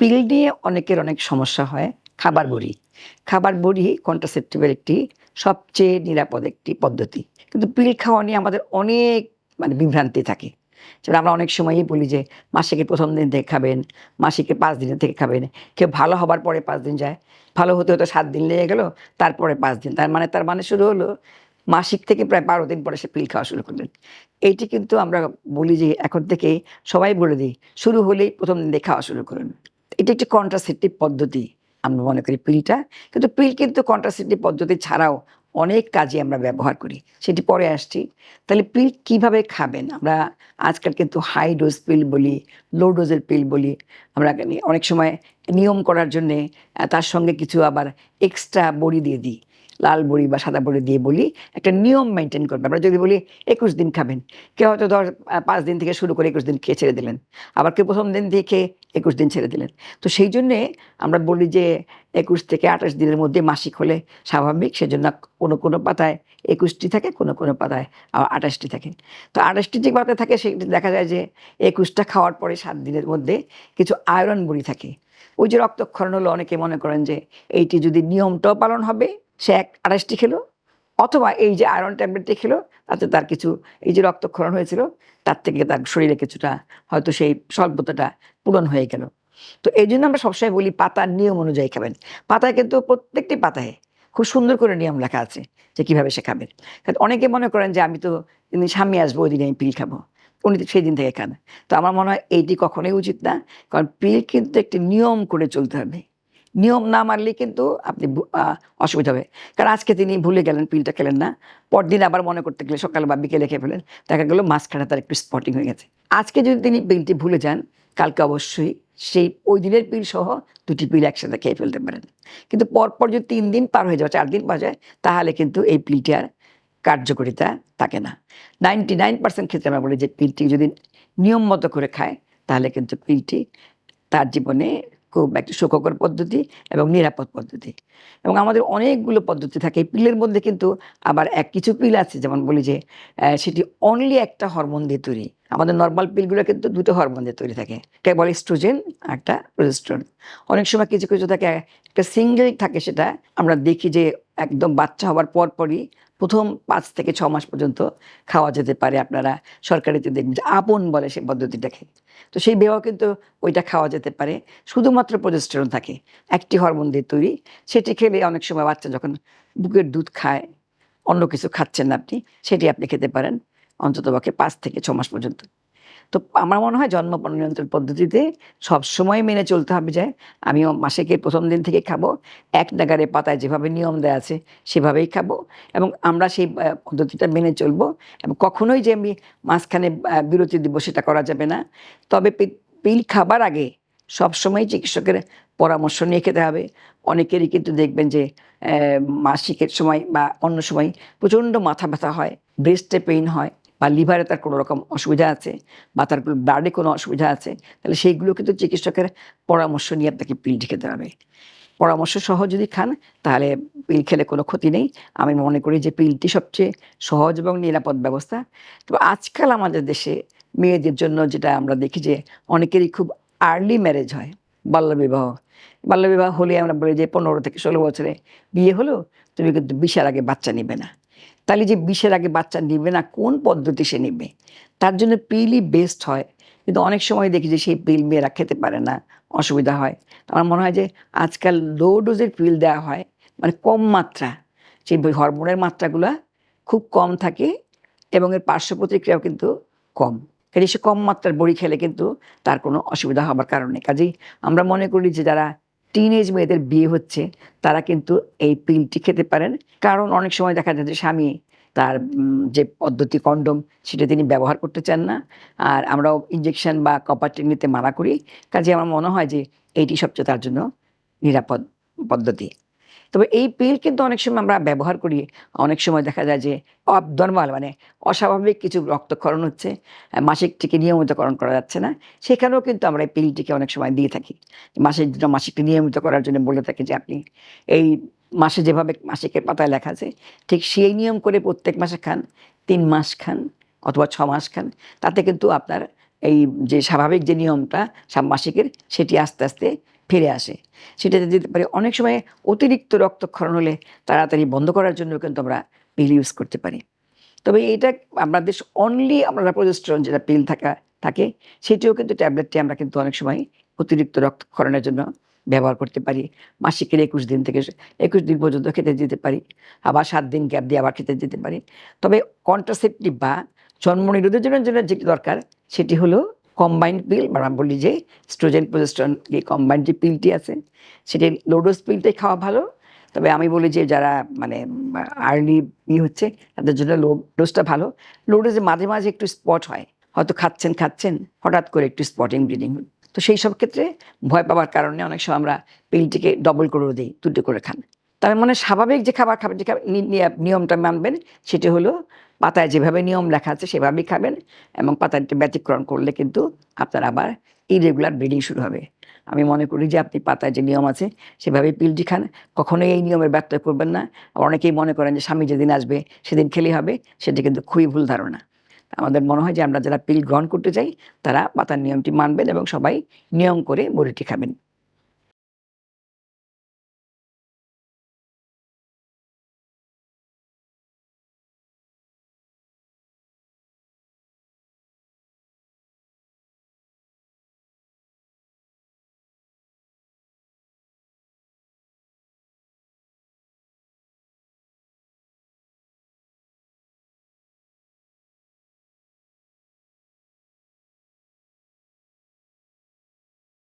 পিল নিয়ে অনেকের অনেক সমস্যা হয়, খাবার বড়ি। খাবার বড়ি কন্ট্রাসেপ্টিভের একটি সবচেয়ে নিরাপদ একটি পদ্ধতি। কিন্তু পিল খাওয়া নিয়ে আমাদের অনেক মানে বিভ্রান্তি থাকে। যেমন আমরা অনেক সময়ই বলি যে মাসিকের প্রথম দিন থেকে খাবেন মাসিকের পাঁচ দিনের থেকে খাবেন। কেউ ভালো হবার পরে পাঁচ দিন যায়, ভালো হতে হতে সাত দিন লেগে গেল, তারপরে পাঁচ দিন। তার মানে তার মানে শুরু হলো, মাসিক থেকে প্রায় বারো দিন পরে সে পিল খাওয়া শুরু করলেন এইটি কিন্তু আমরা বলি যে, এখন থেকে সবাই বলে দিই, শুরু হলেই প্রথম দিন দিয়ে খাওয়া শুরু করুন। এটি একটি কন্ট্রাসেপটিভ পদ্ধতি, আমরা মনে করি পিলটা। কিন্তু পিল কিন্তু কন্ট্রাসেপটিভ পদ্ধতি ছাড়াও অনেক কাজে আমরা ব্যবহার করি, সেটি পরে আসছি। তাহলে পিল কীভাবে খাবেন? আমরা আজকাল কিন্তু হাই ডোজ পিল বলি লো ডোজের পিল বলি। আমরা অনেক সময় নিয়ম করার জন্যে তার সঙ্গে কিছু আবার এক্সট্রা বড়ি দিয়ে দিই। লাল বড়ি বা সাদা বড়ি দিয়ে বলি, একটা নিয়ম মেনটেন করবে। আমরা যদি বলি, একুশ দিন খাবেন। কেউ হয়তো ধর পাঁচ দিন থেকে শুরু করে একুশ দিন খেয়ে ছেড়ে দিলেন। আবার কেউ প্রথম দিন দিয়ে খেয়ে একুশ দিন ছেড়ে দিলেন। তো সেই জন্যে আমরা বলি যে, একুশ থেকে আঠাশ দিনের মধ্যে মাসিক হলে স্বাভাবিক, সেজন্য কোনো কোনো পাতায় একুশটি থাকে, কোনো কোনো পাতায় আবার আঠাশটি থাকে। তো আঠাশটি যে পাতায় থাকে, সেটি দেখা যায় যে, একুশটা খাওয়ার পরে সাত দিনের মধ্যে কিছু আয়রন বড়ি থাকে। ওই যে রক্তক্ষরণ হলো, অনেকে মনে করেন যে, এইটি যদি নিয়মটাও পালন হবে সে এক আঠাশটি খেলো, অথবা এই যে আয়রন ট্যাবলেটটি খেলো, তাতে তার কিছু, এই যে রক্তক্ষরণ হয়েছিল, তার থেকে তার শরীরে কিছুটা হয়তো সেই স্বল্পতাটা পূরণ হয়ে গেল। তো এই জন্য আমরা সবসময় বলি পাতার নিয়ম অনুযায়ী খাবেন। পাতায় কিন্তু প্রত্যেকটি পাতায় খুব সুন্দর করে নিয়ম লেখা আছে যে কীভাবে সে খাবেন অনেকে মনে করেন যে আমি তো স্বামী আসব, ওই দিনে আমি পিল খাব, উনি সেই দিন থেকে খান। তো আমার মনে হয় এইটি কখনোই উচিত না, কারণ পিল কিন্তু একটি নিয়ম করে চলতে হবে। নিয়ম না মানলে কিন্তু আপনি অসুবিধা হবে। কারণ আজকে তিনি ভুলে গেলেন, পিলটা খেলেন না। পরদিন আবার মনে করতে গেলে সকাল বা বিকেলে খেয়ে ফেলেন। দেখা গেলো মাঝখানে তার একটু স্পটিং হয়ে গেছে। আজকে যদি তিনি পিলটি ভুলে যান, কালকে অবশ্যই সেই ওই দিনের পিল সহ দুটি পিল একসাথে খেয়ে ফেলতে পারেন। কিন্তু পরপর যদি তিন দিন পার হয়ে যাওয়া চার দিন পার যায়, তাহলে কিন্তু এই পিলটি আর কার্যকরিতা থাকে না। নাইনটি নাইন পার্সেন্ট ক্ষেত্রে আমরা বলি যে পিলটি যদি নিয়ম মতো করে খায়, তাহলে কিন্তু পিলটি তার জীবনে খুব একটা সুখকর পদ্ধতি এবং নিরাপদ পদ্ধতি। এবং আমাদের অনেকগুলো পদ্ধতি থাকে। এই পিলের মধ্যে কিন্তু আবার এক কিছু পিল আছে, যেমন বলি যে সেটি অনলি একটা হরমোন দিয়ে তৈরি। আমাদের নর্মাল পিলগুলো কিন্তু দুটো হরমোন দিয়ে তৈরি থাকে। একটা বলে স্ট্রোজেন একটা প্রোজেস্ট্রন অনেক সময় কিছু কিছু থাকে, একটা সিঙ্গেল থাকে সেটা, আমরা দেখি যে একদম বাচ্চা হওয়ার পর পরই প্রথম পাঁচ থেকে ছ মাস পর্যন্ত খাওয়া যেতে পারে। আপনারা সরকারিতে দেখবেন যে আপন বলে সেই পদ্ধতিটাকে। তো সেই বেওয়া কিন্তু ওইটা খাওয়া যেতে পারে। শুধুমাত্র প্রজেস্টেরন থাকে, একটি হরমোন দিয়ে তৈরি। সেটি খেলে অনেক সময় বাচ্চা যখন বুকের দুধ খায়, অন্য কিছু খাচ্ছেন না আপনি, সেটি আপনি খেতে পারেন অন্তত পক্ষে পাঁচ থেকে ছ মাস পর্যন্ত। তো আমার মনে হয় জন্ম নিয়ন্ত্রণ পদ্ধতিতে সবসময় মেনে চলতে হবে যে আমিও মাসিকের প্রথম দিন থেকে খাব, এক নাগারে পাতায় যেভাবে নিয়ম দেওয়া আছে সেভাবেই খাব এবং আমরা সেই পদ্ধতিটা মেনে চলবো এবং কখনোই যে আমি মাঝখানে বিরতি দিব সেটা করা যাবে না। তবে পিল খাবার আগে সবসময় চিকিৎসকের পরামর্শ নিয়ে খেতে হবে। অনেকেরই কিন্তু দেখবেন যে মাসিকের সময় বা অন্য সময় প্রচণ্ড মাথা ব্যথা হয় ব্রেস্টে পেইন হয় বা লিভারে তার কোনো রকম অসুবিধা আছে বা তার ব্লাডে কোনো অসুবিধা আছে, তাহলে সেইগুলো কিন্তু চিকিৎসকের পরামর্শ নিয়ে আপনাকে পিলটি খেতে হবে পরামর্শ সহ যদি খান, তাহলে পিল খেলে কোনো ক্ষতি নেই। আমি মনে করি যে পিলটি সবচেয়ে সহজ এবং নিরাপদ ব্যবস্থা। তবে আজকাল আমাদের দেশে মেয়েদের জন্য যেটা আমরা দেখি যে অনেকেরই খুব আর্লি ম্যারেজ হয়, বাল্যবিবাহ। বাল্যবিবাহ হলে আমরা বলি যে পনেরো থেকে ষোলো বছরে বিয়ে হলো, তুমি কিন্তু বিশের আগে বাচ্চা নিবে না। তাহলে যে বিশের আগে বাচ্চা নিবে না, কোন পদ্ধতি সে নিবে? তার জন্য পিলই বেস্ট হয়। কিন্তু অনেক সময় দেখি যে সেই পিল মেয়েরা খেতে পারে না, অসুবিধা হয়। আমার মনে হয় যে আজকাল লো ডোজের পিল দেওয়া হয় মানে কম মাত্রা। সেই হরমোনের মাত্রাগুলো খুব কম থাকে এবং এর পার্শ্ব প্রতিক্রিয়াও কিন্তু কম। কাজে সে কম মাত্রার বড়ি খেলে কিন্তু তার কোনো অসুবিধা হবার কারণে কাজেই আমরা মনে করি যে যারা টিনেজ মেয়েদের বিয়ে হচ্ছে, তারা কিন্তু এই পিলটি খেতে পারেন। কারণ অনেক সময় দেখা যায় যে স্বামী তার যে পদ্ধতি কন্ডম, সেটা তিনি ব্যবহার করতে চান না। আর আমরাও ইঞ্জেকশন বা কপার নিতে মারা করি। কাজে আমার মনে হয় যে এইটি সবচেয়ে তার জন্য নিরাপদ পদ্ধতি। তবে এই পিল কিন্তু অনেক সময় আমরা ব্যবহার করি। অনেক সময় দেখা যায় যে অবনর্মাল মানে অস্বাভাবিক কিছু রক্তক্ষরণ হচ্ছে মাসিকটিকে নিয়মিতকরণ করা যাচ্ছে না। সেখানেও কিন্তু আমরা এই পিলটিকে অনেক সময় দিয়ে থাকি। মাসিক জন্য মাসিকটি নিয়মিত করার জন্য বলে থাকি যে আপনি এই মাসে যেভাবে মাসিকের পাতায় লেখা আছে, ঠিক সেই নিয়ম করে প্রত্যেক মাসে খান, তিন মাস খান অথবা ছ মাস খান। তাতে কিন্তু আপনার এই যে স্বাভাবিক যে নিয়মটা মাসিকের সেটি আস্তে আস্তে ফিরে আসে। সেটাতে যেতে পারি অনেক সময় অতিরিক্ত রক্তক্ষরণ হলে তাড়াতাড়ি বন্ধ করার জন্য কিন্তু আমরা পিল ইউজ করতে পারি। তবে এটা আমাদের অনলি আমরা প্রজেস্ট্রন যেটা পিল থাকা, থাকে, সেটিও কিন্তু ট্যাবলেটটি আমরা কিন্তু অনেক সময় অতিরিক্ত রক্তক্ষরণের জন্য ব্যবহার করতে পারি। মাসিকের একুশ দিন থেকে একুশ দিন পর্যন্ত খেতে যেতে পারি। আবার সাত দিন গ্যাপ দিয়ে আবার খেতে যেতে পারি। তবে কন্ট্রাসেপটিভ বা জন্ম নিরোধের জন্য যেটি দরকার, সেটি হলো কম্বাইন্ড পিল বা আমরা বলি যে স্ট্রোজেন প্রজেস্ট্রন যে কম্বাইন্ড যে পিলটি আছে, সেটি লোডোজ পিলটাই খাওয়া ভালো। তবে আমি বলি যে যারা মানে আর্লি ই হচ্ছে, তাদের জন্য লো ডোজটা ভালো। লো ডোজে মাঝে মাঝে একটু স্পট হয়। হয়তো খাচ্ছেন খাচ্ছেন, হঠাৎ করে একটু স্পটিং ব্লিডিং তো সেই সব ক্ষেত্রে ভয় পাওয়ার কারণে অনেক সময় আমরা পিলটিকে ডবল করে দিই, দুটো করে খান। তবে মানে স্বাভাবিক যে খাবার খাবেন, যে খাবার- নি- নিয়মটা মানবেন, সেটি হলো পাতায় যেভাবে নিয়ম লেখা আছে সেভাবেই খাবেন এবং পাতাটি ব্যতিক্রম করলে কিন্তু আপনার আবার ইরেগুলার ব্লিডিং শুরু হবে। আমি মনে করি যে আপনি পাতায় যে নিয়ম আছে সেভাবে পিলটি খান, কখনোই এই নিয়মের ব্যত্যয় করবেন না। অনেকেই মনে করেন যে স্বামী যেদিন আসবে সেদিন খেলেই হবে, সেটি কিন্তু খুবই ভুল ধারণা। আমাদের মনে হয় যে আমরা যারা পিল গ্রহণ করতে চাই, তারা পাতার নিয়মটি মানবেন এবং সবাই নিয়ম করে বড়িটি খাবেন।